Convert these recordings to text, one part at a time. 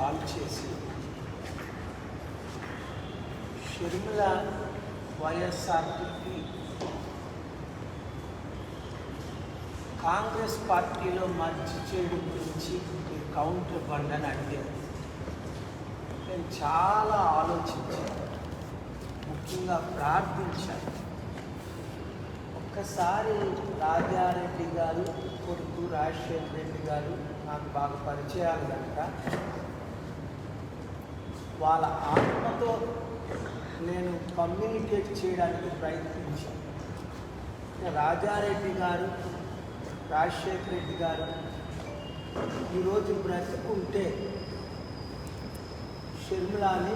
Call చేసి Sharmila YSRTP Congress పార్టీలో మర్చి చేయడం గురించి మీరు కౌంటర్ ఇవ్వండి అని అడిగారు. నేను చాలా ఆలోచించాను. ముఖ్యంగా ప్రార్థించాను. ఒక్కసారి రాజారెడ్డి గారు కొడుకు రాజశేఖర రెడ్డి గారు నాకు బాగా పరిచయాలు కనుక వాళ్ళ ఆత్మతో నేను కమ్యూనికేట్ చేయడానికి ప్రయత్నించాను. రాజారెడ్డి గారు రాజశేఖర రెడ్డి గారు ఈరోజు బ్రతుకుంటే షర్మిలాని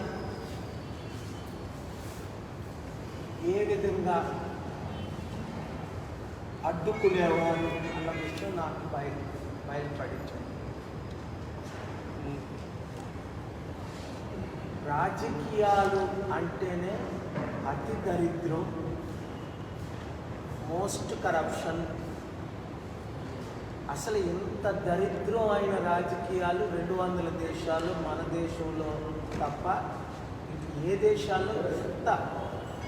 ఏ విధంగా అడ్డుకునేవారు అన్న విషయం నాకు బయలు బయలుపడించింది రాజకీయాలు అంటేనే అతి దరిద్రం మోస్ట్ కరప్షన్ అసలు ఎంత దరిద్రం అయిన రాజకీయాలు రెండు వందల దేశాలు మన దేశంలో తప్ప ఏ దేశాల్లో ఎంత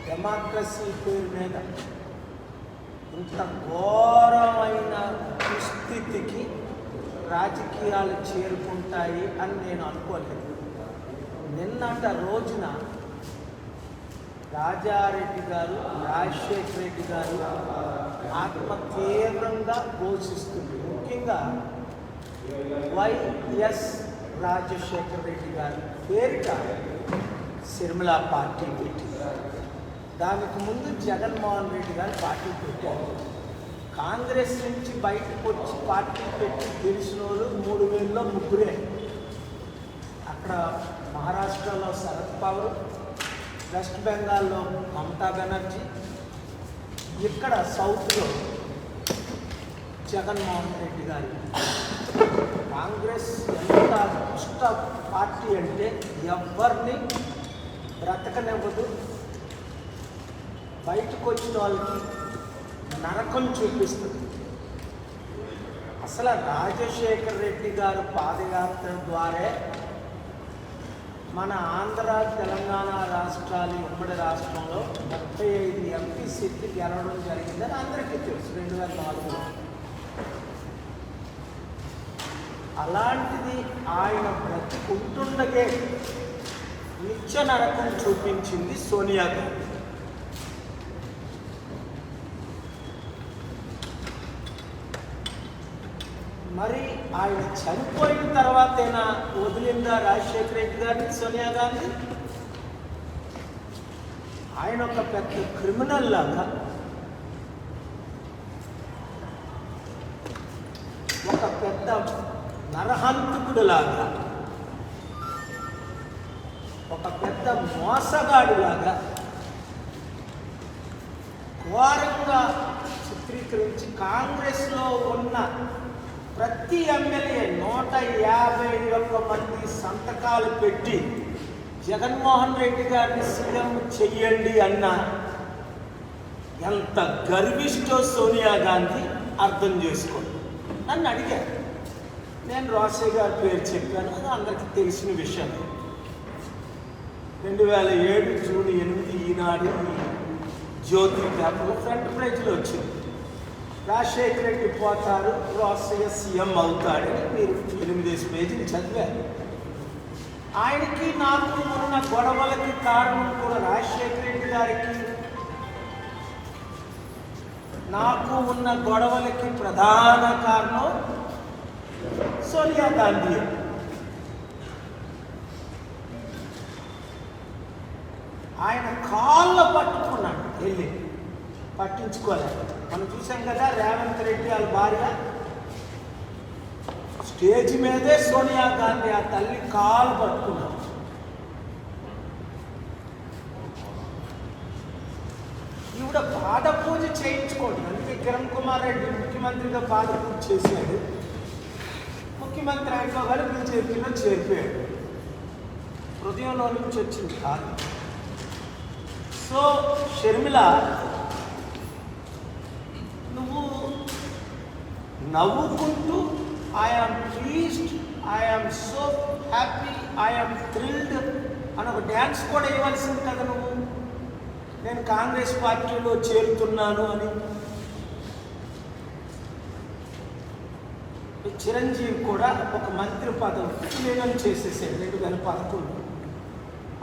డెమోక్రసీ పేరు మీద ఇంత ఘోరమైన దుస్థితికి రాజకీయాలు చేరుకుంటాయి అని నేను అనుకోలేదు. నిన్నట రోజున రాజారెడ్డి గారు రాజశేఖర రెడ్డి గారు ఆత్మ తీవ్రంగా ఘోషిస్తుంది ముఖ్యంగా వైఎస్ రాజశేఖర రెడ్డి గారు పేరిట సిరిమల పార్టీ పెట్టింది దానికి ముందు జగన్మోహన్ రెడ్డి గారు పార్టీ పెట్టారు. కాంగ్రెస్ నుంచి బయటకు వచ్చి పార్టీ పెట్టి తెలిసిన వాళ్ళు మూడు వేలలో ముగ్గురే. అక్కడ మహారాష్ట్రలో శరద్ పవార్ వెస్ట్ బెంగాల్లో మమతా బెనర్జీ ఇక్కడ సౌత్లో జగన్మోహన్ రెడ్డి గారు. కాంగ్రెస్ ఎంత దుష్ట పార్టీ అంటే ఎవరిని బ్రతకనివ్వదు. బయటకు వచ్చిన వాళ్ళకి నరకం చూపిస్తుంది. అసలు రాజశేఖర్ రెడ్డి గారు పాదయాత్ర ద్వారా మన ఆంధ్ర తెలంగాణ రాష్ట్రాలు ఉమ్మడి రాష్ట్రంలో ముప్పై ఐదు ఎంపీ సీట్లు గెలవడం జరిగిందని అందరికీ తెలుసు రెండు వేల నాలుగులో. అలాంటిది ఆయన బ్రతికుంటుండగే నిత్య నరకం చూపించింది సోనియా గాంధీ. మరి ఆయన చనిపోయిన తర్వాతైనా వదిలిందా రాజశేఖర రెడ్డి గారిని సోనియా గాంధీ? ఆయన ఒక పెద్ద క్రిమినల్ లాగా ఒక పెద్ద నరహంతకుడు లాగా ఒక పెద్ద మోసగాడిలాగా ఘోరంగా చిత్రీకరించి కాంగ్రెస్లో ఉన్న ప్రతి ఎమ్మెల్యే నూట యాభై ఒక్క మంది సంతకాలు పెట్టి జగన్మోహన్ రెడ్డి గారిని సీఎం చెయ్యండి అన్న ఎంత గర్విష్టో సోనియా గాంధీ అర్థం చేసుకోండి. నన్ను అడిగారు. నేను రోసయ్య గారి పేరు చెప్పాను. అది అందరికీ తెలిసిన విషయం. రెండు వేల ఏడు జూన్ ఎనిమిది ఈనాడు జ్యోతి పేపర్లో ఫ్రంట్ పేజీలో వచ్చింది. రాజశేఖర రెడ్డి పోతారు రాష్ట్రీయ సీఎం అవుతాడని మీరు ఎనిమిదేసి పేజీలు చదివారు. ఆయనకి నాకు ఉన్న గొడవలకి కారణం కూడా రాజశేఖర రెడ్డి గారికి. నాకు ఉన్న గొడవలకి ప్రధాన కారణం సోనియా గాంధీ. ఆయన కాళ్ళ పట్టుకున్నాడు వెళ్ళి పట్టించుకోలేదు. మనం చూసాం కదా రేవంత్ రెడ్డి వాళ్ళ భార్య. స్టేజ్ మీదే సోనియా గాంధీ ఆ తల్లి కాలు పట్టుకున్నారు ఈవిడ పాద పూజ చేయించుకోండి. అందుకే కిరణ్ కుమార్ రెడ్డి ముఖ్యమంత్రిగా పాద పూజ చేశాడు. ముఖ్యమంత్రి అయిపోగానే బీజేపీలో చేరిపోయాడు హృదయంలో నుంచి వచ్చింది కాదు. సో షర్మిల నువ్వు నవ్వుకుంటూ I am pleased I'm so happy I'm thrilled అని ఒక డ్యాన్స్ కూడా ఇవ్వాల్సింది కదా నువ్వు. నేను కాంగ్రెస్ పార్టీలో చేరుతున్నాను అని. చిరంజీవి కూడా ఒక మంత్రి పదవి విలీనం చేసేసాడు రెండు వేల పదకొండు.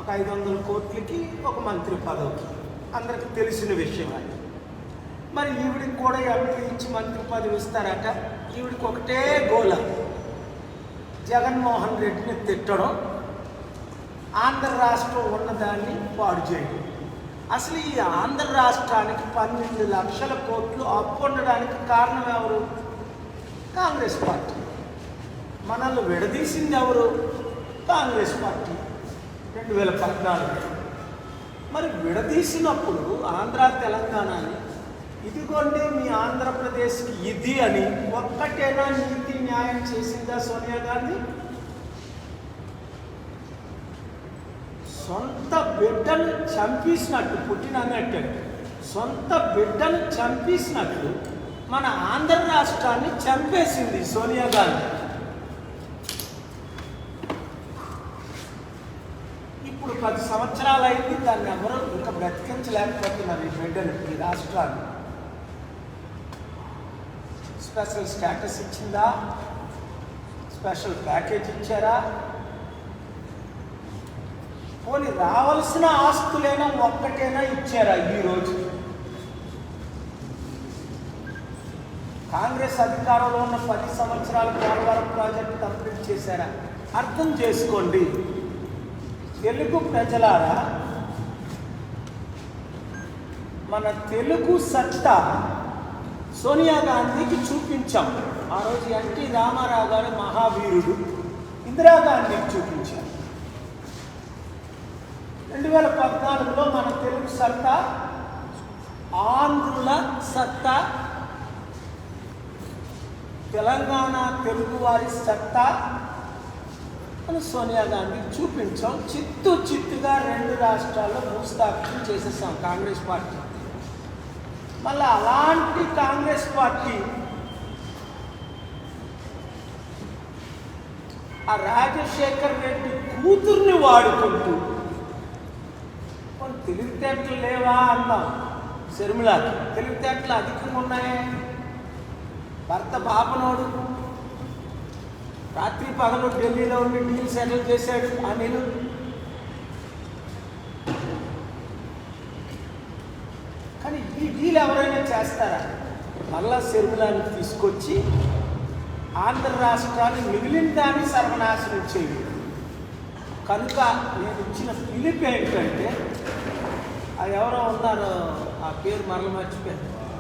ఒక ఐదు వందల కోట్లకి ఒక మంత్రి పదవికి. అందరికి తెలిసిన విషయం అది. మరి ఈవిడికి కూడా అభివృద్ధించి ఇచ్చి మంత్రి పదవి ఇస్తారట. ఈవిడికి ఒకటే గోల. జగన్మోహన్ రెడ్డిని తిట్టడం ఆంధ్ర రాష్ట్రం ఉన్నదాన్ని పాడు చేయడం. అసలు ఈ ఆంధ్ర రాష్ట్రానికి పన్నెండు లక్షల కోట్లు అప్పు ఉండడానికి కారణం ఎవరు? కాంగ్రెస్ పార్టీ. మనల్ని విడదీసింది ఎవరు? కాంగ్రెస్ పార్టీ. రెండు వేల పద్నాలుగు మరి విడదీసినప్పుడు ఆంధ్ర తెలంగాణని ఇదిగోండి మీ ఆంధ్రప్రదేశ్కి ఇది అని ఒక్కటేనా నీతి న్యాయం చేసిందా సోనియా గాంధీ? సొంత బిడ్డను చంపేసినట్టు పుట్టిన అన్నట్టు సొంత బిడ్డను చంపేసినట్లు మన ఆంధ్ర రాష్ట్రాన్ని చంపేసింది సోనియా గాంధీ. ఇప్పుడు పది సంవత్సరాలు అయింది దాన్ని ఎవరు ఇంకా బ్రతికించలేకపోతున్నారు ఈ బిడ్డను ఈ రాష్ట్రాన్ని. స్పెషల్ స్టేటస్ ఇచ్చిందా? స్పెషల్ ప్యాకేజ్ ఇచ్చారా? పోనీ రావాల్సిన ఆస్తులైనా ఒక్కటైనా ఇచ్చారా ఈరోజు కాంగ్రెస్ అధికారంలో ఉన్న పది సంవత్సరాల పోలవరం ప్రాజెక్టు కంప్లీట్ చేశారా? అర్థం చేసుకోండి. తెలుగు ప్రజలారా మన తెలుగు సత్తా సోనియా గాంధీకి చూపించాం. ఆ రోజు ఎన్టీ రామారావు గారు మహావీరుడు. ఇందిరాగాంధీకి చూపించాం. రెండు వేల పద్నాలుగులో మన తెలుగు సత్తా ఆంధ్రుల సత్తా తెలంగాణ తెలుగువారి సత్తా అని సోనియా గాంధీ చూపించాం. చిత్తు చిత్తుగా రెండు రాష్ట్రాల్లో భూస్థాపితం చేసేసాం కాంగ్రెస్ పార్టీ. మళ్ళీ అలాంటి కాంగ్రెస్ పార్టీ ఆ రాజశేఖర్ రెడ్డి కూతుర్ని వాడుకుంటూ తెలివితేటలు లేవా? అన్నాం శర్మిలాకి. తెలివితేటలు అధికంగా ఉన్నాయే. భర్త బాపనోడు రాత్రి పగలు ఢిల్లీలో ఉండి డీల్ సెటిల్ చేశాడు అనిల్ వీళ్ళు ఎవరైనా చేస్తారా? మళ్ళా శర్మిలాని తీసుకొచ్చి ఆంధ్ర రాష్ట్రాన్ని మిగిలిన దాన్ని సర్వనాశనం చేయాలి కనుక నేను ఇచ్చిన పిలుపు ఏంటంటే అది ఎవరో ఉన్నారు ఆ పేరు మరల మర్చిపోయారు